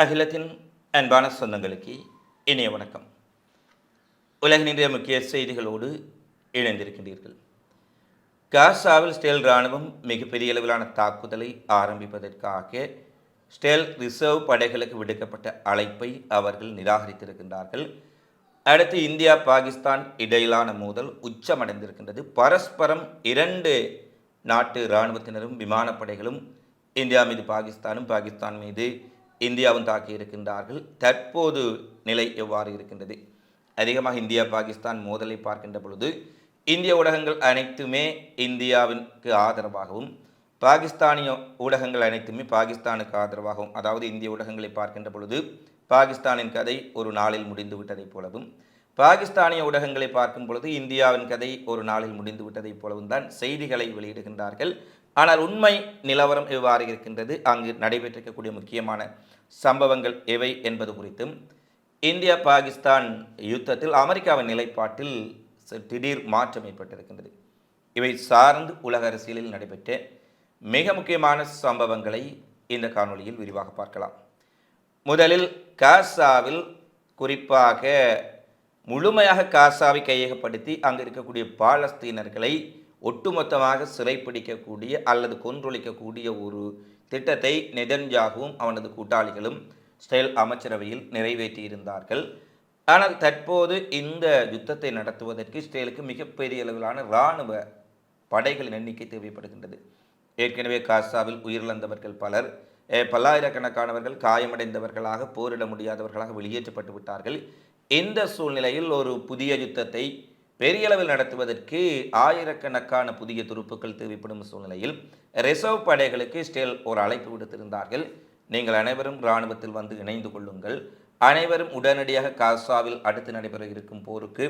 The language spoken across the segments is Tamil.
அகிலத்தின் அன்பான சொந்தங்களுக்கு இனிய வணக்கம். உலகினுடைய முக்கிய செய்திகளோடு இணைந்திருக்கின்றீர்கள். காசாவில் ஸ்டேல் இராணுவம் மிகப்பெரிய அளவிலான தாக்குதலை ஆரம்பிப்பதற்காக ஸ்டேல் ரிசர்வ் படைகளுக்கு விடுக்கப்பட்ட அழைப்பை அவர்கள் நிராகரித்திருக்கின்றார்கள். அடுத்து இந்தியா பாகிஸ்தான் இடையிலான மோதல் உச்சமடைந்திருக்கின்றது. பரஸ்பரம் இரண்டு நாட்டு இராணுவத்தினரும் விமானப்படைகளும் இந்தியா மீது பாகிஸ்தானும் பாகிஸ்தான் மீது இந்தியாவும் தாக்கியிருக்கின்றார்கள் தற்போது நிலை எவ்வாறு இருக்கின்றது? அதிகமாக இந்தியா பாகிஸ்தான் மோதலை பார்க்கின்ற பொழுது இந்திய ஊடகங்கள் அனைத்துமே இந்தியாவிற்கு ஆதரவாகவும் பாகிஸ்தானிய ஊடகங்கள் அனைத்துமே பாகிஸ்தானுக்கு ஆதரவாகவும் அதாவது இந்திய ஊடகங்களை பார்க்கின்ற பொழுது பாகிஸ்தானின் கதை ஒரு நாளில் முடிந்து விட்டதைப் போலவும் பாகிஸ்தானிய ஊடகங்களை பார்க்கும் பொழுது இந்தியாவின் கதை ஒரு நாளில் முடிந்து விட்டதைப் போலவும் தான் செய்திகளை வெளியிடுகின்றார்கள். ஆனால் உண்மை நிலவரம் எவ்வாறு இருக்கின்றது? அங்கு நடைபெற்றிருக்கக்கூடிய முக்கியமான சம்பவங்கள் எவை என்பது குறித்தும் இந்தியா பாகிஸ்தான் யுத்தத்தில் அமெரிக்காவின் நிலைப்பாட்டில் ச- திடீர் மாற்றம் ஏற்பட்டிருக்கின்றது. இவை சார்ந்து உலக அரசியலில் நடைபெற்ற மிக முக்கியமான சம்பவங்களை இந்த காணொளியில் விரிவாக பார்க்கலாம். முதலில் காசாவில் குறிப்பாக முழுமையாக காசாவை கையகப்படுத்தி அங்கு இருக்கக்கூடிய பாலஸ்தீனர்களை ஒட்டுமொத்தமாக சிறைப்பிடிக்கக்கூடிய அல்லது கொன்றொழிக்கக்கூடிய ஒரு திட்டத்தை நெதன்யாகவும் அவனது கூட்டாளிகளும் ஸ்டேல் அமைச்சரவையில் நிறைவேற்றியிருந்தார்கள். ஆனால் தற்போது இந்த யுத்தத்தை நடத்துவதற்கு இஸ்ரேலுக்கு மிகப்பெரிய அளவிலான இராணுவ படைகளின் எண்ணிக்கை தேவைப்படுகின்றது. ஏற்கனவே காசாவில் உயிரிழந்தவர்கள் பலர் பல்லாயிரக்கணக்கானவர்கள் காயமடைந்தவர்களாக போரிட முடியாதவர்களாக வெளியேற்றப்பட்டு விட்டார்கள் இந்த சூழ்நிலையில் ஒரு புதிய யுத்தத்தை பெரிய அளவில் நடத்துவதற்கு ஆயிரக்கணக்கான புதிய துருப்புக்கள் தேவைப்படும் சூழ்நிலையில் ரிசர்வ் படைகளுக்கு ஸ்டேல் ஒரு அழைப்பு விடுத்திருந்தார்கள். நீங்கள் அனைவரும் இராணுவத்தில் வந்து இணைந்து கொள்ளுங்கள். அனைவரும் உடனடியாக காசாவில் அடுத்து நடைபெற இருக்கும் போருக்கு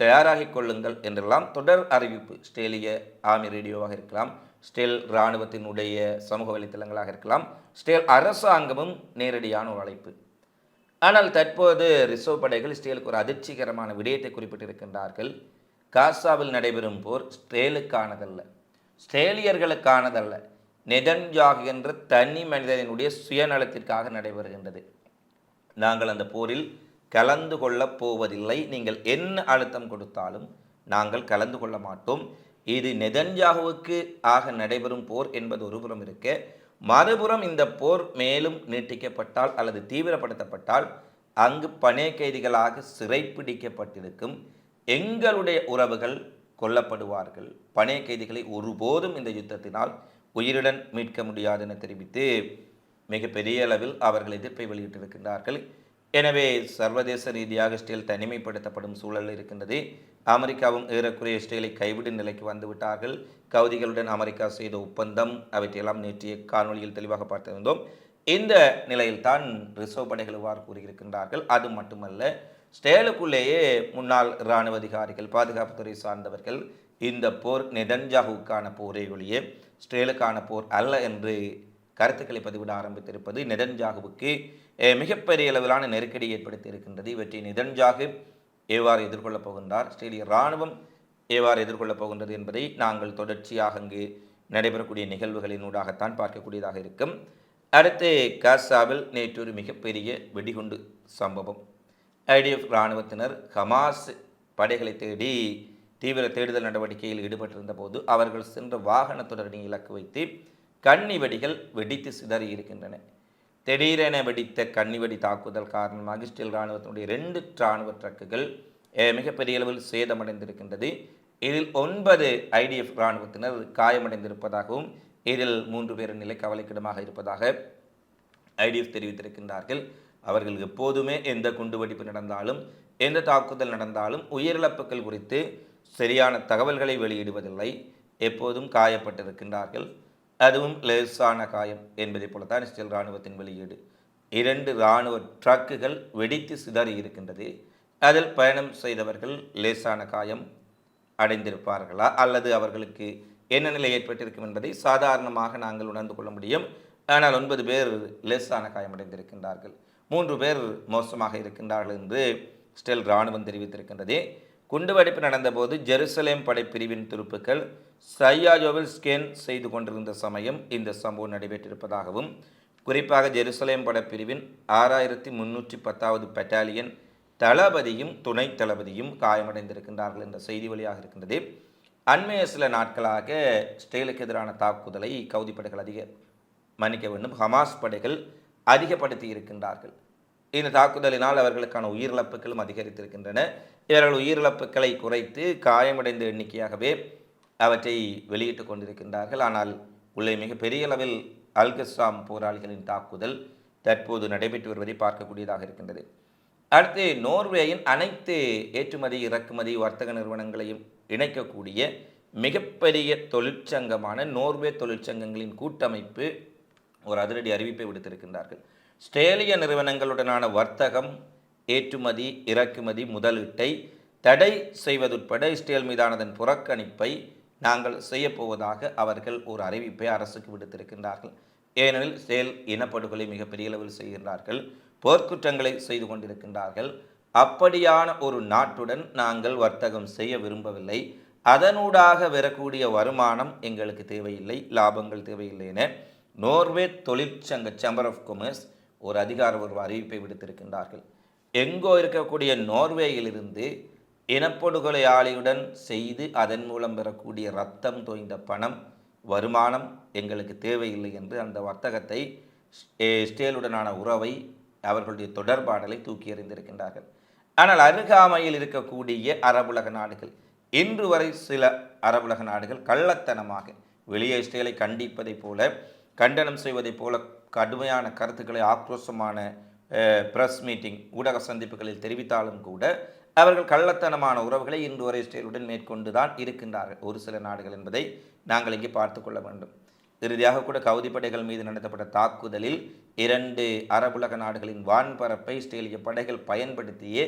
தயாராகிக் கொள்ளுங்கள் என்றெல்லாம் தொடர் அறிவிப்பு. ஸ்டேலிய ஆர்மி ரேடியோவாக இருக்கலாம் ஸ்டேல் இராணுவத்தினுடைய சமூக வலைத்தளங்களாக இருக்கலாம் ஸ்டேல் அரசாங்கமும் நேரடியான ஒரு அழைப்பு. ஆனால் தற்போது ரிசர்வ் படைகள் இஸ்ரேலுக்கு ஒரு அதிர்ச்சிகரமான விடயத்தை குறிப்பிட்டிருக்கின்றார்கள். காசாவில் நடைபெறும் போர் ஸ்ட்ரேலுக்கானதல்ல ஸ்ட்ரேலியர்களுக்கானதல்ல நெதன்யாகு என்ற தனி மனிதனுடைய சுயநலத்திற்காக நடைபெறுகின்றது. நாங்கள் அந்த போரில் கலந்து கொள்ளப் போவதில்லை. நீங்கள் என்ன அழுத்தம் கொடுத்தாலும் நாங்கள் கலந்து கொள்ள மாட்டோம். இது நெதன்ஜாகுவுக்கு ஆக நடைபெறும் போர் என்பது ஒருபுறம் இருக்க மறுபுறம் இந்த போர் மேலும் நீட்டிக்கப்பட்டால் அல்லது தீவிரப்படுத்தப்பட்டால் அங்கு பணே கைதிகளாக சிறைப்பிடிக்கப்பட்டிருக்கும் எங்களுடைய உறவுகள் கொல்லப்படுவார்கள். பணே கைதிகளை ஒருபோதும் இந்த யுத்தத்தினால் உயிருடன் மீட்க முடியாது என தெரிவித்து மிகப்பெரிய அளவில் அவர்கள் எதிர்ப்பை வெளியிட்டிருக்கின்றார்கள். எனவே சர்வதேச ரீதியாக ஸ்டீல் தனிமைப்படுத்தப்படும் சூழல் இருக்கின்றது. அமெரிக்காவும் ஏறக்குறைய இஸ்ரேலை கைவிடும் நிலைக்கு வந்துவிட்டார்கள். கவுதிகளுடன் அமெரிக்கா செய்த ஒப்பந்தம் அவற்றையெல்லாம் நேற்றைய காணொளியில் தெளிவாக பார்த்திருந்தோம். இந்த நிலையில்தான் ரிசர்வ் படைகள் இவ்வாறு கூறியிருக்கின்றார்கள். அது மட்டுமல்ல ஸ்டேலுக்குள்ளேயே முன்னாள் இராணுவ அதிகாரிகள் பாதுகாப்புத்துறை சார்ந்தவர்கள் இந்த போர் நெதன்ஜாகுக்கான போரே ஒழிய ஸ்டேலுக்கான போர் அல்ல என்று கருத்துக்களை பதிவிட ஆரம்பித்திருப்பது நெதன்ஜாகுவுக்கு மிகப்பெரிய அளவிலான நெருக்கடி ஏற்படுத்தி இருக்கின்றது இவற்றை நெதன்ஜாகு எவ்வாறு எதிர்கொள்ளப் போகின்றார். ஆஸ்திரேலிய இராணுவம் எவ்வாறு எதிர்கொள்ளப் போகின்றது என்பதை நாங்கள் தொடர்ச்சியாக அங்கு நடைபெறக்கூடிய நிகழ்வுகளினூடாகத்தான் பார்க்கக்கூடியதாக இருக்கும். அடுத்து காசாவில் நேற்று ஒரு மிகப்பெரிய வெடிகுண்டு சம்பவம். ஐடிஎஃப் இராணுவத்தினர் ஹமாஸ் படைகளை தேடி தீவிர தேடுதல் நடவடிக்கையில் ஈடுபட்டிருந்த போது அவர்கள் சென்ற வாகனத்துடனே இலக்கு வைத்து கண்ணி வெடிகள் வெடித்து சிதறி இருக்கின்றன. திடீரென வெடித்த கன்னிவெடி தாக்குதல் காரணமாக இஸ்ரேல் இராணுவத்தினுடைய ரெண்டு இராணுவ ட்ரக்குகள் மிகப்பெரிய அளவில் சேதமடைந்திருக்கின்றது. இதில் ஒன்பது ஐடிஎஃப் இராணுவத்தினர் காயமடைந்திருப்பதாகவும் இதில் மூன்று பேரின் நிலை கவலைக்கிடமாக இருப்பதாக ஐடிஎஃப் தெரிவித்திருக்கின்றார்கள். அவர்கள் எப்போதுமே எந்த குண்டுவெடிப்பு நடந்தாலும் எந்த தாக்குதல் நடந்தாலும் உயிரிழப்புகள் குறித்து சரியான தகவல்களை வெளியிடுவதில்லை. எப்போதும் காயப்பட்டிருக்கின்றார்கள். அதுவும் லேசான காயம் என்பதைப் போலத்தான் இஸ்ரேல் இராணுவத்தின் வெளியீடு. இரண்டு இராணுவ ட்ரக்குகள் வெடித்து சிதறி இருக்கின்றது. அதில் பயணம் செய்தவர்கள் லேசான காயம் அடைந்திருப்பார்களா? அல்லது அவர்களுக்கு என்ன நிலை ஏற்பட்டிருக்கும் என்பதை சாதாரணமாக நாங்கள் உணர்ந்து கொள்ள முடியும். ஆனால் ஒன்பது பேர் லேசான காயமடைந்திருக்கின்றார்கள் மூன்று பேர் மோசமாக இருக்கின்றார்கள் என்று ஸ்டெல் இராணுவம் தெரிவித்திருக்கின்றது. குண்டுவெடிப்பு நடந்தபோது ஜெருசலேம் படைப்பிரிவின் துருப்புக்கள் சையாஜோவில் ஸ்கேன் செய்து கொண்டிருந்த சமயம் இந்த சம்பவம் நடைபெற்றிருப்பதாகவும் குறிப்பாக ஜெருசலேம் படப்பிரிவின் ஆறாயிரத்தி முன்னூற்றி பத்தாவது பெட்டாலியன் தளபதியும் துணை தளபதியும் காயமடைந்திருக்கின்றார்கள் என்ற செய்தி வழியாக இருக்கின்றது. அண்மைய சில நாட்களாக இஸ்ரேலுக்கு எதிரான தாக்குதலை கவுதி படைகள் அதிக மன்னிக்க வேண்டும் ஹமாஸ் படைகள் அதிகப்படுத்தி இருக்கின்றார்கள். இந்த தாக்குதலினால் அவர்களுக்கான உயிரிழப்புகளும் அதிகரித்திருக்கின்றன. இவர்கள் உயிரிழப்புகளை குறைத்து காயமடைந்த எண்ணிக்கையாகவே அவற்றை வெளியிட்டு கொண்டிருக்கின்றார்கள். ஆனால் உள்ளே மிக பெரிய அளவில் அல்கஸ்ஸாம் போராளிகளின் தாக்குதல் தற்போது நடைபெற்று வருவதை பார்க்கக்கூடியதாக இருக்கின்றது. அடுத்து நோர்வேயின் அனைத்து ஏற்றுமதி இறக்குமதி வர்த்தக நிறுவனங்களையும் இணைக்கக்கூடிய மிகப்பெரிய தொழிற்சங்கமான நோர்வே தொழிற்சங்கங்களின் கூட்டமைப்பு ஒரு அதிரடி அறிவிப்பை விடுத்திருக்கின்றார்கள். ஸ்ட்ரேலிய நிறுவனங்களுடனான வர்த்தகம் ஏற்றுமதி இறக்குமதி முதலீட்டை தடை செய்வதுட்பட இஸ்ரேல் மீதானதன் புறக்கணிப்பை நாங்கள் செய்யப்போவதாக அவர்கள் ஒரு அறிவிப்பை அரசுக்கு விடுத்திருக்கின்றார்கள். ஏனெனில் செயல் இனப்படுகொலை மிகப்பெரிய அளவில் செய்கின்றார்கள் போர்க்குற்றங்களை செய்து கொண்டிருக்கின்றார்கள். அப்படியான ஒரு நாட்டுடன் நாங்கள் வர்த்தகம் செய்ய விரும்பவில்லை. அதனூடாக வரக்கூடிய வருமானம் எங்களுக்கு தேவையில்லை லாபங்கள் தேவையில்லை என நோர்வே தொழிற்சங்க சேம்பர் ஆஃப் கொமர்ஸ் ஒரு அதிகாரபூர்வ அறிவிப்பை விடுத்திருக்கின்றார்கள். எங்கோ இருக்கக்கூடிய நோர்வேயிலிருந்து இனப்படுகொலையாளியுடன் செய்து அதன் மூலம் பெறக்கூடிய ரத்தம் தோய்ந்த பணம் வருமானம் எங்களுக்கு தேவையில்லை என்று அந்த வர்த்தகத்தை ஸ்டேலுடனான உறவை அவர்களுடைய தொடர்பாடலை தூக்கி எறிந்திருக்கின்றார்கள். ஆனால் அருகாமையில் இருக்கக்கூடிய அரபுலக நாடுகள் இன்று வரை சில அரபுலக நாடுகள் கள்ளத்தனமாக வெளியே இஸ்ரேலை கண்டிப்பதைப் போல கண்டனம் செய்வதைப் போல கடுமையான கருத்துக்களை ஆக்ரோஷமான பிரஸ் மீட்டிங் ஊடக சந்திப்புகளில் தெரிவித்தாலும் கூட அவர்கள் கள்ளத்தனமான உறவுகளை இன்று வரை ஸ்டைலுடன் மேற்கொண்டு தான் இருக்கின்றார்கள். ஒரு சில நாடுகள் என்பதை நாங்கள் இங்கே பார்த்து கொள்ள வேண்டும். இறுதியாக கூட கவுதி படைகள் மீது நடத்தப்பட்ட தாக்குதலில் இரண்டு அரபுலக நாடுகளின் வான்பரப்பை இஸ்ரேலிய படைகள் பயன்படுத்தியே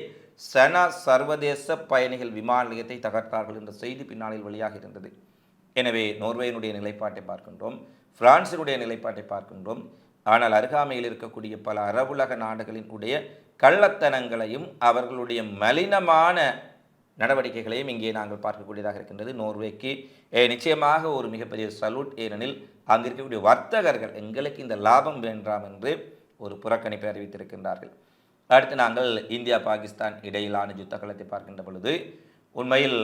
சனா சர்வதேச பயணிகள் விமான நிலையத்தை தகர்த்தார்கள் என்ற செய்தி பின்னாளில் வெளியாக இருந்தது. எனவே நோர்வேயினுடைய நிலைப்பாட்டை பார்க்கின்றோம் பிரான்சினுடைய நிலைப்பாட்டை பார்க்கின்றோம். ஆனால் அருகாமையில் இருக்கக்கூடிய பல அரவுலக நாடுகளின் உடைய கள்ளத்தனங்களையும் அவர்களுடைய மலினமான நடவடிக்கைகளையும் இங்கே நாங்கள் பார்க்கக்கூடியதாக இருக்கின்றது. நோர்வேக்கு நிச்சயமாக ஒரு மிகப்பெரிய சல்யூட் ஏனெனில் அங்கு இருக்கக்கூடிய வர்த்தகர்கள் எங்களுக்கு இந்த லாபம் வேண்டாம் என்று ஒரு புறக்கணிப்பை அறிவித்திருக்கின்றார்கள். அடுத்து நாங்கள் இந்தியா பாகிஸ்தான் இடையிலான யுத்த களத்தை பார்க்கின்ற பொழுது உண்மையில்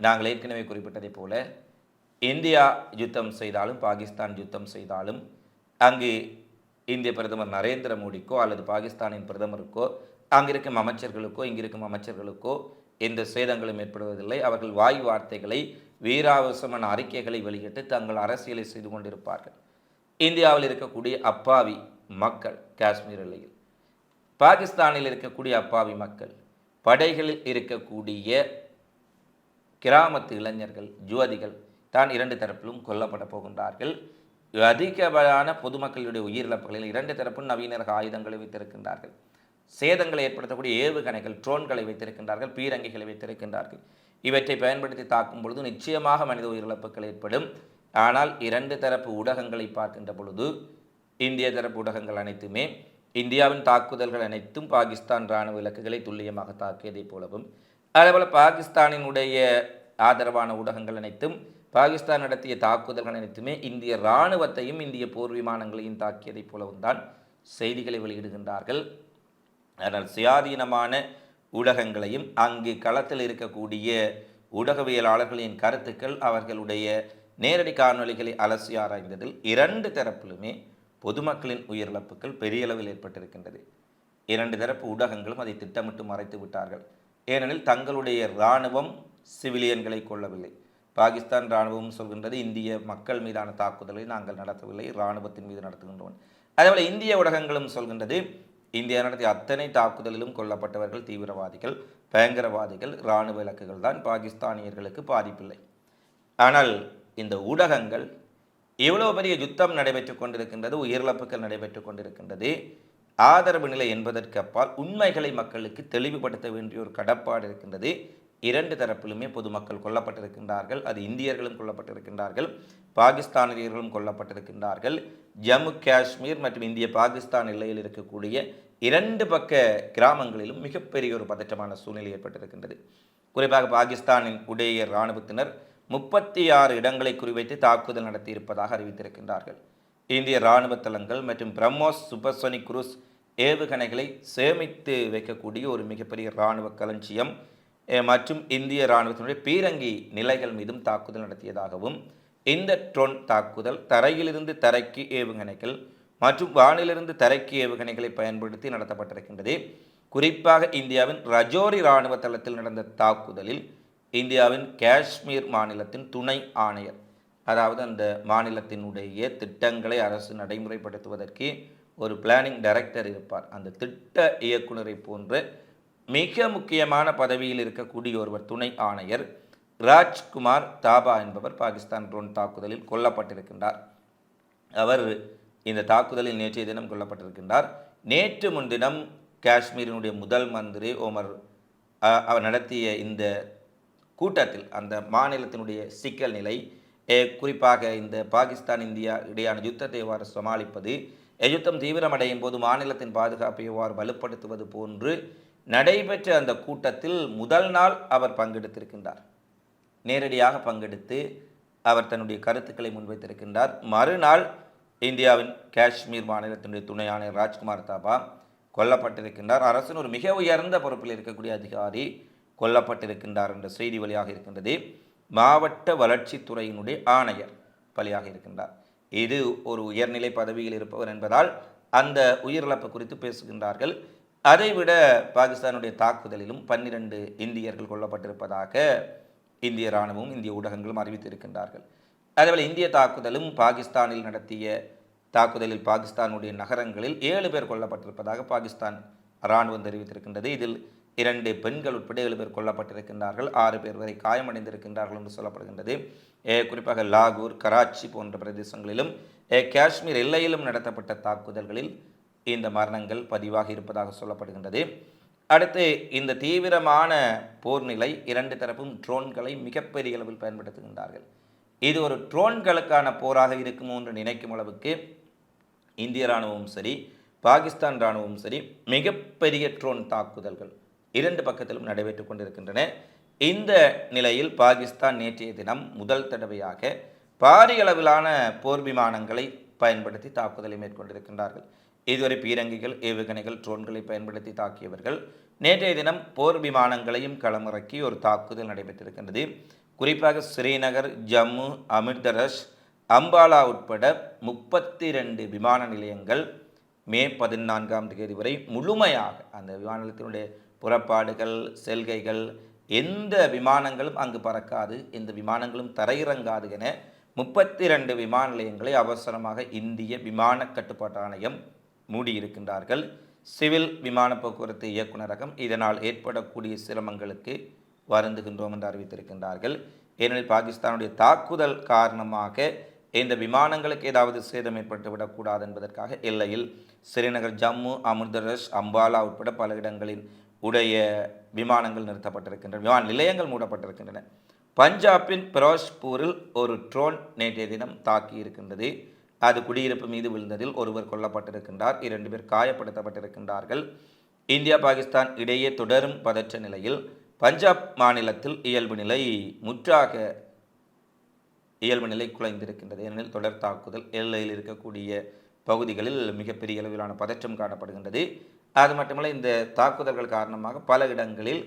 நாங்கள் ஏற்கனவே குறிப்பிட்டதைப் போல இந்தியா யுத்தம் செய்தாலும் பாகிஸ்தான் யுத்தம் செய்தாலும் அங்கு இந்திய பிரதமர் நரேந்திர மோடிக்கோ அல்லது பாகிஸ்தானின் பிரதமருக்கோ அங்கிருக்கும் அமைச்சர்களுக்கோ இங்கிருக்கும் அமைச்சர்களுக்கோ எந்த சேதங்களும் ஏற்படுவதில்லை. அவர்கள் வாய் வார்த்தைகளை வீராவசமான அறிக்கைகளை வெளியிட்டு தங்கள் அரசியலை செய்து கொண்டிருப்பார்கள். இந்தியாவில் இருக்கக்கூடிய அப்பாவி மக்கள் காஷ்மீர் எல்லையில் பாகிஸ்தானில் இருக்கக்கூடிய அப்பாவி மக்கள் படைகளில் இருக்கக்கூடிய கிராமத்து இளைஞர்கள் ஜுவதிகள் தான் இரண்டு தரப்பிலும் கொல்லப்பட போகின்றார்கள். அதிகமான பொதுமக்களுடைய உயிரிழப்புகளில் இரண்டு தரப்பும் நவீன ரக ஆயுதங்களை வைத்திருக்கின்றார்கள். சேதங்களை ஏற்படுத்தக்கூடிய ஏவுகணைகள் ட்ரோன்களை வைத்திருக்கின்றார்கள் பீரங்கிகளை வைத்திருக்கின்றார்கள். இவற்றை பயன்படுத்தி தாக்கும் பொழுது நிச்சயமாக மனித உயிரிழப்புகள் ஏற்படும். ஆனால் இரண்டு தரப்பு ஊடகங்களை பார்க்கின்ற பொழுது இந்திய தரப்பு ஊடகங்கள் அனைத்துமே இந்தியாவின் தாக்குதல்கள் அனைத்தும் பாகிஸ்தான் இராணுவ இலக்குகளை துல்லியமாக தாக்கியதைப் போலவும் அதேபோல் பாகிஸ்தானினுடைய ஆதரவான ஊடகங்கள் அனைத்தும் பாகிஸ்தான் நடத்திய தாக்குதல்கள் அனைத்துமே இந்திய இராணுவத்தையும் இந்திய போர் விமானங்களையும் தாக்கியதைப் போலவும் தான் செய்திகளை வெளியிடுகின்றார்கள். ஆனால் சுயாதீனமான ஊடகங்களையும் அங்கு களத்தில் இருக்கக்கூடிய ஊடகவியலாளர்களின் கருத்துக்கள் அவர்களுடைய நேரடி காணொலிகளை அலசி ஆராய்ந்ததில் இரண்டு தரப்பிலுமே பொதுமக்களின் உயிரிழப்புகள் பெரிய அளவில் ஏற்பட்டிருக்கின்றது. இரண்டு தரப்பு ஊடகங்களும் அதை திட்டமிட்டு மறைத்து விட்டார்கள் ஏனெனில் தங்களுடைய இராணுவம் சிவிலியன்களை கொள்ளவில்லை பாகிஸ்தான் இராணுவம் சொல்கின்றது இந்திய மக்கள் மீதான தாக்குதலை நாங்கள் நடத்தவில்லை இராணுவத்தின் மீது நடத்துகின்றோம். அதேபோல் இந்திய ஊடகங்களும் சொல்கின்றது இந்தியா நடத்திய அத்தனை தாக்குதலிலும் கொல்லப்பட்டவர்கள் தீவிரவாதிகள் பயங்கரவாதிகள் இராணுவ இலக்குகள் தான் பாகிஸ்தானியர்களுக்கு பாதிப்பில்லை. ஆனால் இந்த ஊடகங்கள் இவ்வளோ பெரிய யுத்தம் நடைபெற்று கொண்டிருக்கின்றது உயிரிழப்புகள் நடைபெற்று கொண்டிருக்கின்றது ஆதரவு நிலை என்பதற்கு அப்பால் உண்மைகளை மக்களுக்கு தெளிவுபடுத்த வேண்டிய ஒரு கடப்பாடு இருக்கின்றது. இரண்டு தரப்பிலுமே பொதுமக்கள் கொல்லப்பட்டிருக்கின்றார்கள். அது இந்தியர்களும் கொல்லப்பட்டிருக்கின்றார்கள். பாகிஸ்தானியர்களும் கொல்லப்பட்டிருக்கின்றார்கள். ஜம்மு காஷ்மீர் மற்றும் இந்திய பாகிஸ்தான் எல்லையில் இருக்கக்கூடிய இரண்டு பக்க கிராமங்களிலும் மிகப்பெரிய ஒரு பதற்றமான சூழ்நிலை ஏற்பட்டிருக்கின்றது. குறிப்பாக பாகிஸ்தானின் உடைய இராணுவத்தினர் முப்பத்தி ஆறு இடங்களை குறிவைத்து தாக்குதல் நடத்தியிருப்பதாக அறிவித்திருக்கின்றார்கள். இந்திய இராணுவ தளங்கள் மற்றும் பிரம்மோஸ் சூப்பர்சோனிக் குரூஸ் ஏவுகணைகளை சேமித்து வைக்கக்கூடிய ஒரு மிகப்பெரிய இராணுவ களஞ்சியம் மற்றும் இந்திய இராணுவத்தினுடைய பீரங்கி நிலைகள் மீதும் தாக்குதல் நடத்தியதாகவும் இந்த ட்ரோன் தாக்குதல் தரையிலிருந்து தரைக்கு ஏவுகணைகள் மற்றும் வானிலிருந்து தரைக்கு ஏவுகணைகளை பயன்படுத்தி நடத்தப்பட்டிருக்கின்றது. குறிப்பாக இந்தியாவின் ரஜோரி இராணுவ தளத்தில் நடந்த தாக்குதலில் இந்தியாவின் காஷ்மீர் மாநிலத்தின் துணை ஆணையர் அதாவது அந்த மாநிலத்தினுடைய திட்டங்களை அரசு நடைமுறைப்படுத்துவதற்கு ஒரு பிளானிங் டைரக்டர் இருப்பார். அந்த திட்ட இயக்குநரை போன்று மிக முக்கியமான பதவியில் இருக்கக்கூடிய ஒருவர் துணை ஆணையர் ராஜ்குமார் தாபா என்பவர் பாகிஸ்தான் ட்ரோன் தாக்குதலில் கொல்லப்பட்டிருக்கின்றார். அவர் இந்த தாக்குதலில் நேற்றைய தினம் கொல்லப்பட்டிருக்கின்றார். நேற்று முன்தினம் காஷ்மீரினுடைய முதல் மந்திரி ஓமர் அவர் நடத்திய இந்த கூட்டத்தில் அந்த மாநிலத்தினுடைய சிக்கல் நிலை குறிப்பாக இந்த பாகிஸ்தான் இந்தியா இடையான யுத்தத்தை எவ்வாறு சமாளிப்பது யுத்தம் தீவிரமடையும் போது மாநிலத்தின் பாதுகாப்பை எவ்வாறு வலுப்படுத்துவது போன்று நடைபெற்ற அந்த கூட்டத்தில் முதல் நாள் அவர் பங்கெடுத்திருக்கின்றார். நேரடியாக பங்கெடுத்து அவர் தன்னுடைய கருத்துக்களை முன்வைத்திருக்கின்றார். மறுநாள் இந்தியாவின் காஷ்மீர் மாநிலத்தினுடைய துணை ஆணையர் ராஜ்குமார் தாபா கொல்லப்பட்டிருக்கின்றார். அரசின் ஒரு மிக உயர்ந்த பொறுப்பில் இருக்கக்கூடிய அதிகாரி கொல்லப்பட்டிருக்கின்றார் என்ற செய்தி வழியாக இருக்கின்றது. மாவட்ட வளர்ச்சித்துறையினுடைய ஆணையர் பலியாக இருக்கின்றார். இது ஒரு உயர்நிலை பதவியில் இருப்பவர் என்பதால் அந்த உயிரிழப்பு குறித்து பேசுகின்றார்கள். அதைவிட பாகிஸ்தானுடைய தாக்குதலிலும் பன்னிரண்டு இந்தியர்கள் கொல்லப்பட்டிருப்பதாக இந்திய இராணுவமும் இந்திய ஊடகங்களும் அறிவித்திருக்கின்றார்கள். அதேபோல் இந்திய தாக்குதலும் பாகிஸ்தானில் நடத்திய தாக்குதலில் பாகிஸ்தானுடைய நகரங்களில் ஏழு பேர் கொல்லப்பட்டிருப்பதாக பாகிஸ்தான் இராணுவம் தெரிவித்திருக்கின்றது. இதில் இரண்டு பெண்கள் உட்பட ஏழு பேர் கொல்லப்பட்டிருக்கின்றார்கள். ஆறு பேர் வரை காயமடைந்திருக்கின்றார்கள் என்று சொல்லப்படுகின்றது. குறிப்பாக லாகூர் கராச்சி போன்ற பிரதேசங்களிலும் ஏ, காஷ்மீர் எல்லையிலும் நடத்தப்பட்ட தாக்குதல்களில் இந்த மரணங்கள் பதிவாக இருப்பதாக சொல்லப்படுகின்றது. அடுத்து இந்த தீவிரமான போர் நிலை இரண்டு தரப்பும் ட்ரோன்களை மிகப்பெரிய அளவில் பயன்படுத்துகின்றார்கள். இது ஒரு ட்ரோன்களுக்கான போராக இருக்குமோ என்று நினைக்கும் அளவுக்கு இந்திய இராணுவமும் சரி பாகிஸ்தான் இராணுவமும் சரி மிகப்பெரிய ட்ரோன் தாக்குதல்கள் இரண்டு பக்கத்திலும் நடைபெற்றுக் கொண்டிருக்கின்றன. இந்த நிலையில் பாகிஸ்தான் நேற்றைய தினம் முதல் தடவையாக பாரிய அளவிலான போர் விமானங்களை பயன்படுத்தி தாக்குதலை மேற்கொண்டிருக்கின்றார்கள். இதுவரை பீரங்கிகள் ஏவுகணைகள் ட்ரோன்களை பயன்படுத்தி தாக்கியவர்கள் நேற்றைய தினம் போர் விமானங்களையும் களமிறக்கி ஒரு தாக்குதல் நடைபெற்றிருக்கின்றது. குறிப்பாக ஸ்ரீநகர் ஜம்மு அமிர்தரஷ் அம்பாலா உட்பட முப்பத்தி ரெண்டு விமான நிலையங்கள் மே பதினான்காம் தேதி வரை முழுமையாக அந்த விமான நிலையத்தினுடைய புறப்பாடுகள் செல்கைகள் எந்த விமானங்களும் அங்கு பறக்காது எந்த விமானங்களும் தரையிறங்காது என முப்பத்தி ரெண்டு விமான நிலையங்களை அவசரமாக இந்திய விமான கட்டுப்பாட்டு ஆணையம் மூடியிருக்கின்றார்கள். சிவில் விமான போக்குவரத்து இயக்குநரகம் இதனால் ஏற்படக்கூடிய சிரமங்களுக்கு வருந்துகின்றோம் என்று அறிவித்திருக்கின்றார்கள். ஏனெனில் பாகிஸ்தானுடைய தாக்குதல் காரணமாக இந்த விமானங்களுக்கு ஏதாவது சேதம் ஏற்பட்டு விடக்கூடாது என்பதற்காக எல்லையில் ஸ்ரீநகர் ஜம்மு அமிர்தரஷ் அம்பாலா உட்பட பல இடங்களின் உடைய விமானங்கள் நிறுத்தப்பட்டிருக்கின்றன. விமான நிலையங்கள் மூடப்பட்டிருக்கின்றன. பஞ்சாபின் பிரோஸ்பூரில் ஒரு ட்ரோன் நேற்றைய தினம் தாக்கி இருக்கின்றது அது குடியிருப்பு மீது விழுந்ததில் ஒருவர் கொல்லப்பட்டிருக்கின்றார். இரண்டு பேர் காயப்படுத்தப்பட்டிருக்கின்றார்கள். இந்தியா பாகிஸ்தான் இடையே தொடரும் பதற்ற நிலையில் பஞ்சாப் மாநிலத்தில் இயல்பு நிலை முற்றாக இயல்பு நிலை குலைந்திருக்கின்றது. ஏனெனில் தொடர் தாக்குதல் எல்லையில் இருக்கக்கூடிய பகுதிகளில் மிகப்பெரிய அளவிலான பதற்றம் காணப்படுகின்றது. அது மட்டுமல்ல இந்த தாக்குதல்கள் காரணமாக பல இடங்களில்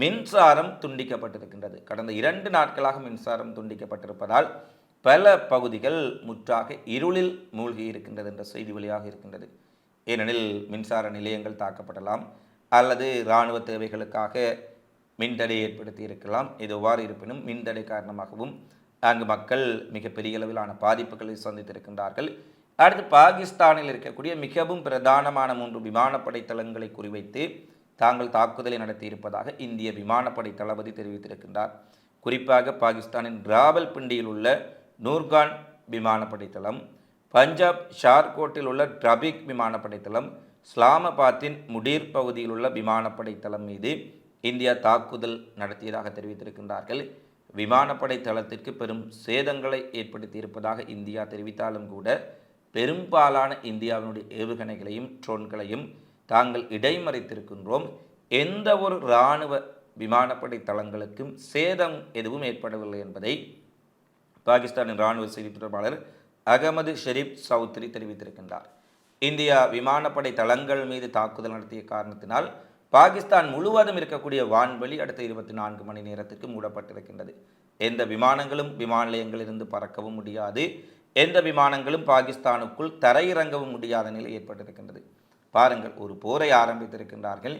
மின்சாரம் துண்டிக்கப்பட்டிருக்கின்றது. கடந்த இரண்டு நாட்களாக மின்சாரம் துண்டிக்கப்பட்டிருப்பதால் பல பகுதிகள் முற்றாக இருளில் மூழ்கி இருக்கின்றது என்ற செய்தி வழியாக இருக்கின்றது. ஏனெனில் மின்சார நிலையங்கள் தாக்கப்படலாம் அல்லது இராணுவ தேவைகளுக்காக மின்தடை ஏற்படுத்தி இருக்கலாம். இது எவ்வாறு இருப்பினும் மின்தடை காரணமாகவும் அங்கு மக்கள் மிகப்பெரிய அளவிலான பாதிப்புகளை சந்தித்திருக்கின்றார்கள். அடுத்து பாகிஸ்தானில் இருக்கக்கூடிய மிகவும் பிரதானமான மூன்று விமானப்படை தளங்களை குறிவைத்து தாங்கள் தாக்குதலை நடத்தியிருப்பதாக இந்திய விமானப்படை தளபதி தெரிவித்திருக்கின்றார். குறிப்பாக பாகிஸ்தானின் ராவல்பிண்டியில் உள்ள நூர்கான் விமானப்படை தளம் பஞ்சாப் ஷார்கோட்டில் உள்ள ட்ரபிக் விமானப்படை தளம் இஸ்லாமாபாத்தின் முடீர் பகுதியில் உள்ள விமானப்படை தளம் மீது இந்தியா தாக்குதல் நடத்தியதாக தெரிவித்திருக்கின்றார்கள். விமானப்படை தளத்திற்கு பெரும் சேதங்களை ஏற்படுத்தியிருப்பதாக இந்தியா தெரிவித்தாலும் கூட பெரும்பாலான இந்தியாவினுடைய ஏவுகணைகளையும் ட்ரோன்களையும் தாங்கள் இடைமறித்திருக்கின்றோம். எந்த ஒரு இராணுவ விமானப்படை தளங்களுக்கும் சேதம் எதுவும் ஏற்படவில்லை என்பதை பாகிஸ்தானின் இராணுவ செய்தி தொடர்பாளர் அகமது ஷெரீப் சௌத்ரி தெரிவித்திருக்கின்றார். இந்தியா விமானப்படை தளங்கள் மீது தாக்குதல் நடத்திய காரணத்தினால் பாகிஸ்தான் முழுவதும் இருக்கக்கூடிய வான்வெளி அடுத்த இருபத்தி நான்கு மணி நேரத்திற்கு மூடப்பட்டிருக்கின்றது. எந்த விமானங்களும் விமான நிலையங்களிலிருந்து பறக்கவும் முடியாது. எந்த விமானங்களும் பாகிஸ்தானுக்குள் தரையிறங்கவும் முடியாத நிலை ஏற்பட்டிருக்கின்றது. பாருங்கள் ஒரு போரை ஆரம்பித்திருக்கின்றார்கள்.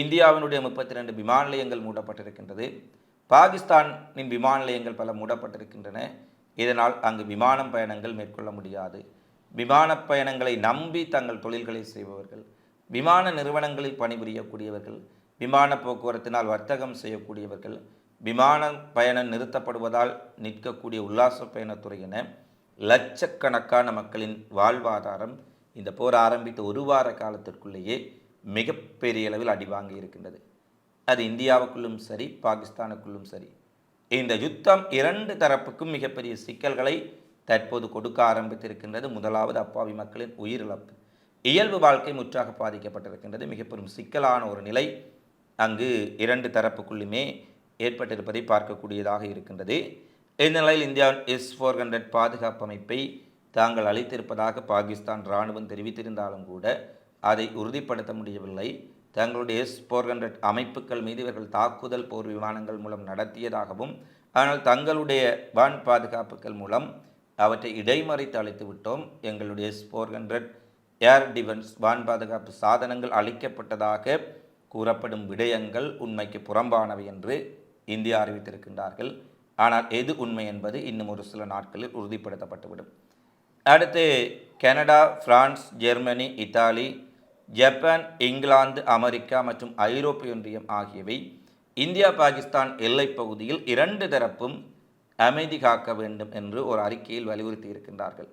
இந்தியாவினுடைய முப்பத்தி ரெண்டு விமான நிலையங்கள் மூடப்பட்டிருக்கின்றது. பாகிஸ்தானின் விமான நிலையங்கள் பல மூடப்பட்டிருக்கின்றன. இதனால் அங்கு விமானம் பயணங்கள் மேற்கொள்ள முடியாது. விமான பயணங்களை நம்பி தங்கள் தொழில்களை செய்பவர்கள் விமான நிறுவனங்களில் பணிபுரியக்கூடியவர்கள் விமான போக்குவரத்தினால் வர்த்தகம் செய்யக்கூடியவர்கள் விமான பயணம் நிறுத்தப்படுவதால் நிற்கக்கூடிய உல்லாச பயணத்துறையின லட்சக்கணக்கான மக்களின் வாழ்வாதாரம் இந்த போர் ஆரம்பித்த ஒரு வார காலத்திற்குள்ளேயே மிகப்பெரிய அளவில் அடிவாங்கி இருக்கின்றது அது இந்தியாவுக்குள்ளும் சரி பாகிஸ்தானுக்குள்ளும் சரி. இந்த யுத்தம் இரண்டு தரப்புக்கும் மிகப்பெரிய சிக்கல்களை தற்போது கொடுக்க ஆரம்பித்திருக்கின்றது. முதலாவது அப்பாவி மக்களின் உயிரிழப்பு. இயல்பு வாழ்க்கை முற்றாக பாதிக்கப்பட்டிருக்கின்றது. மிக பெரும் சிக்கலான ஒரு நிலை அங்கு இரண்டு தரப்புக்குள்ளுமே ஏற்பட்டிருப்பதை பார்க்கக்கூடியதாக இருக்கின்றது. இந்த நிலையில் இந்தியா எஸ் ஃபோர் ஹண்ட்ரட் பாதுகாப்பு அமைப்பை தாங்கள் அளித்திருப்பதாக பாகிஸ்தான் இராணுவம் தெரிவித்திருந்தாலும் கூட அதை உறுதிப்படுத்த முடியவில்லை. தங்களுடைய எஸ் ஃபோர் ஹண்ட்ரட் அமைப்புகள் மீது இவர்கள் தாக்குதல் போர் விமானங்கள் மூலம் நடத்தியதாகவும் ஆனால் தங்களுடைய வான் பாதுகாப்புகள் மூலம் அவற்றை இடைமறித்து அழைத்து விட்டோம். எங்களுடைய S four hundred air defence வான் பாதுகாப்பு சாதனங்கள் அளிக்கப்பட்டதாக கூறப்படும் விடயங்கள் உண்மைக்கு புறம்பானவை என்று இந்தியா அறிவித்திருக்கின்றார்கள். ஆனால் எது உண்மை என்பது இன்னும் ஒரு சில நாட்களில் உறுதிப்படுத்தப்பட்டுவிடும். அடுத்து Canada France Germany Italy Japan England America மற்றும் ஐரோப்பிய ஒன்றியம் ஆகியவை இந்தியா பாகிஸ்தான் எல்லைப் பகுதியில் இரண்டு தரப்பும் அமைதி காக்க வேண்டும் என்று ஒரு அறிக்கையில் வலியுறுத்தி இருக்கின்றார்கள்.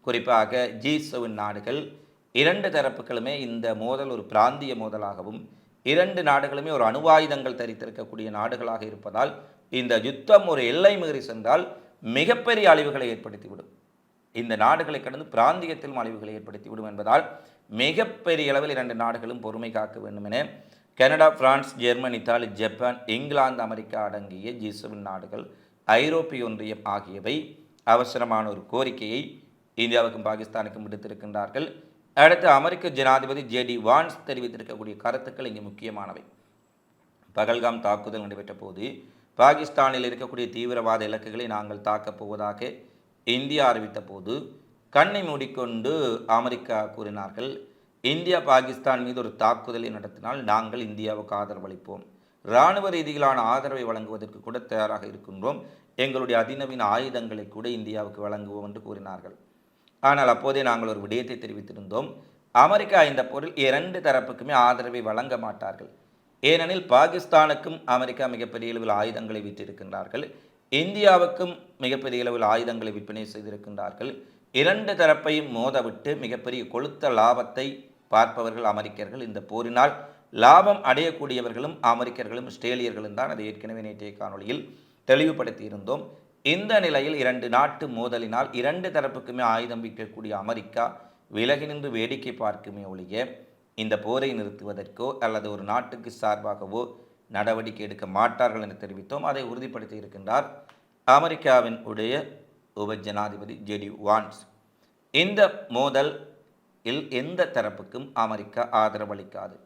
குறிப்பாக ஜி செவன் நாடுகள் இரண்டு தரப்புகளுமே இந்த மோதல் ஒரு பிராந்திய மோதலாகவும் இரண்டு நாடுகளுமே ஒரு அணுவாயுதங்கள் தரித்திருக்கக்கூடிய நாடுகளாக இருப்பதால் இந்த யுத்தம் ஒரு எல்லை மீறி சென்றால் மிகப்பெரிய அழிவுகளை ஏற்படுத்திவிடும். இந்த நாடுகளை கடந்து பிராந்தியத்திலும் அழிவுகளை ஏற்படுத்திவிடும் என்பதால் மிகப்பெரிய அளவில் இரண்டு நாடுகளும் பொறுமை காக்க வேண்டும் என Canada France German Italy Japan England America அடங்கிய ஜி செவன் நாடுகள் ஐரோப்பிய ஒன்றியம் ஆகியவை அவசரமான ஒரு கோரிக்கையை இந்தியாவுக்கும் பாகிஸ்தானுக்கும் விடுத்திருக்கின்றார்கள். அடுத்து அமெரிக்க ஜனாதிபதி ஜேடி வான்ஸ் தெரிவித்திருக்கக்கூடிய கருத்துக்கள் இங்கே முக்கியமானவை. பகல்காம் தாக்குதல் நடைபெற்ற போது பாகிஸ்தானில் இருக்கக்கூடிய தீவிரவாத இலக்குகளை நாங்கள் தாக்கப் போவதாக இந்தியா அறிவித்த போது கண்ணை மூடிக்கொண்டு அமெரிக்கா கூறினார்கள் இந்தியா பாகிஸ்தான் மீது ஒரு தாக்குதலை நடத்தினால் நாங்கள் இந்தியாவுக்கு ஆதரவளிப்போம் இராணுவ ரீதியிலான ஆதரவை வழங்குவதற்கு கூட தயாராக இருக்கின்றோம். எங்களுடைய அதிநவீன ஆயுதங்களை கூட இந்தியாவுக்கு வழங்குவோம் என்று கூறினார்கள். ஆனால் அப்போதே நாங்கள் ஒரு விடயத்தை தெரிவித்திருந்தோம். அமெரிக்கா இந்த பொருள் இரண்டு தரப்புக்குமே ஆதரவை வழங்க மாட்டார்கள். ஏனெனில் பாகிஸ்தானுக்கும் அமெரிக்கா மிகப்பெரிய அளவில் ஆயுதங்களை விற்றிருக்கின்றார்கள். இந்தியாவுக்கும் மிகப்பெரிய அளவில் ஆயுதங்களை விற்பனை செய்திருக்கின்றார்கள். இரண்டு தரப்பையும் மோதவிட்டு மிகப்பெரிய கொளுத்த லாபத்தை பார்ப்பவர்கள் அமெரிக்கர்கள். இந்த போரினால் லாபம் அடையக்கூடியவர்களும் அமெரிக்கர்களும் ஆஸ்திரேலியர்களும் தான் அதை ஏற்கனவே நேற்றைய காணொளியில் தெளிவுபடுத்தி இருந்தோம். இந்த நிலையில் இரண்டு நாட்டு மோதலினால் இரண்டு தரப்புக்குமே ஆயுதம் விற்கக்கூடிய அமெரிக்கா விலகி நின்று வேடிக்கை பார்க்குமே ஒழிய இந்த போரை நிறுத்துவதற்கோ அல்லது ஒரு நாட்டுக்கு சார்பாகவோ நடவடிக்கை எடுக்க மாட்டார்கள் என தெரிவித்தோம். அதை உறுதிப்படுத்தி இருக்கின்றார் அமெரிக்காவின் உடைய உப ஜனாதிபதி ஜெடி வான்ஸ். இந்த மோதல் இல் எந்த தரப்புக்கும் அமெரிக்கா ஆதரவளிக்காது.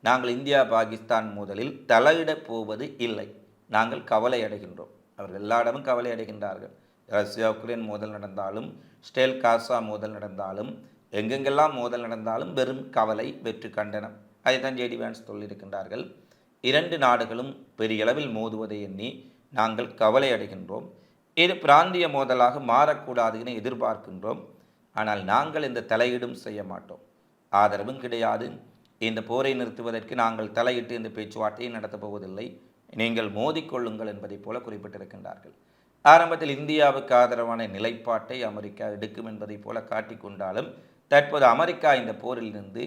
நாங்கள் இந்தியா பாகிஸ்தான் மோதலில் தலையிடப் போவது இல்லை. நாங்கள் கவலை அடைகின்றோம். அவர்கள் எல்லா இடமும் கவலை அடைகின்றார்கள். ரஷ்யா உக்ரைன் மோதல் நடந்தாலும் ஸ்டேல் காசா மோதல் நடந்தாலும் எங்கெங்கெல்லாம் மோதல் நடந்தாலும் வெறும் கவலை வெற்று கண்டனம். அதைத்தான் ஜேடி வேன்ஸ் சொல்லியிருக்கின்றார்கள். இரண்டு நாடுகளும் பெரிய அளவில் மோதுவதை எண்ணி நாங்கள் கவலை அடைகின்றோம். இது பிராந்திய மோதலாக மாறக்கூடாது என எதிர்பார்க்கின்றோம். ஆனால் நாங்கள் இந்த தலையீடும் செய்ய மாட்டோம். ஆதரவும் கிடையாது. இந்த போரை நிறுத்துவதற்கு நாங்கள் தலையிட்டு இந்த பேச்சுவார்த்தையை நடத்தப் போவதில்லை. நீங்கள் மோதிக்கொள்ளுங்கள் என்பதைப் போல குறிப்பிட்டிருக்கின்றார்கள். ஆரம்பத்தில் இந்தியாவுக்கு ஆதரவான நிலைப்பாட்டை அமெரிக்கா எடுக்கும் என்பதைப் போல காட்டிக்கொண்டாலும் தற்போது அமெரிக்கா இந்த போரிலிருந்து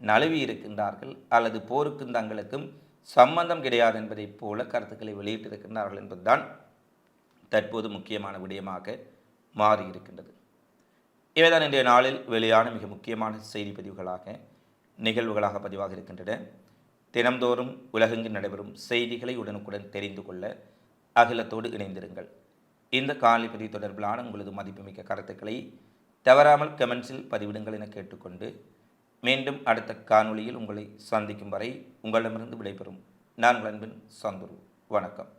நழுவி இருக்கின்றார்கள் அல்லது போருக்கும் தங்களுக்கும் சம்பந்தம் கிடையாது என்பதைப் போல கருத்துக்களை வெளியிட்டிருக்கின்றார்கள் என்பதுதான் தற்போது முக்கியமான விடயமாக மாறியிருக்கின்றது. இவைதான் இன்றைய நாளில் வெளியான மிக முக்கியமான செய்தி பதிவுகளாக நிகழ்வுகளாக பதிவாக இருக்கின்றன. தினம்தோறும் உலகெங்கு நடைபெறும் செய்திகளை உடனுக்குடன் தெரிந்து கொள்ள அகிலத்தோடு இணைந்திருங்கள். இந்த காணொலி தொடர்பிலான உங்களது மதிப்புமிக்க கருத்துக்களை தவறாமல் கமெண்ட்ஸில் பதிவிடுங்கள் என கேட்டுக்கொண்டு மீண்டும் அடுத்த காணொளியில் உங்களை சந்திக்கும் வரை உங்களிடமிருந்து விடைபெறும் நான் அன்பின் சந்துரு. வணக்கம்.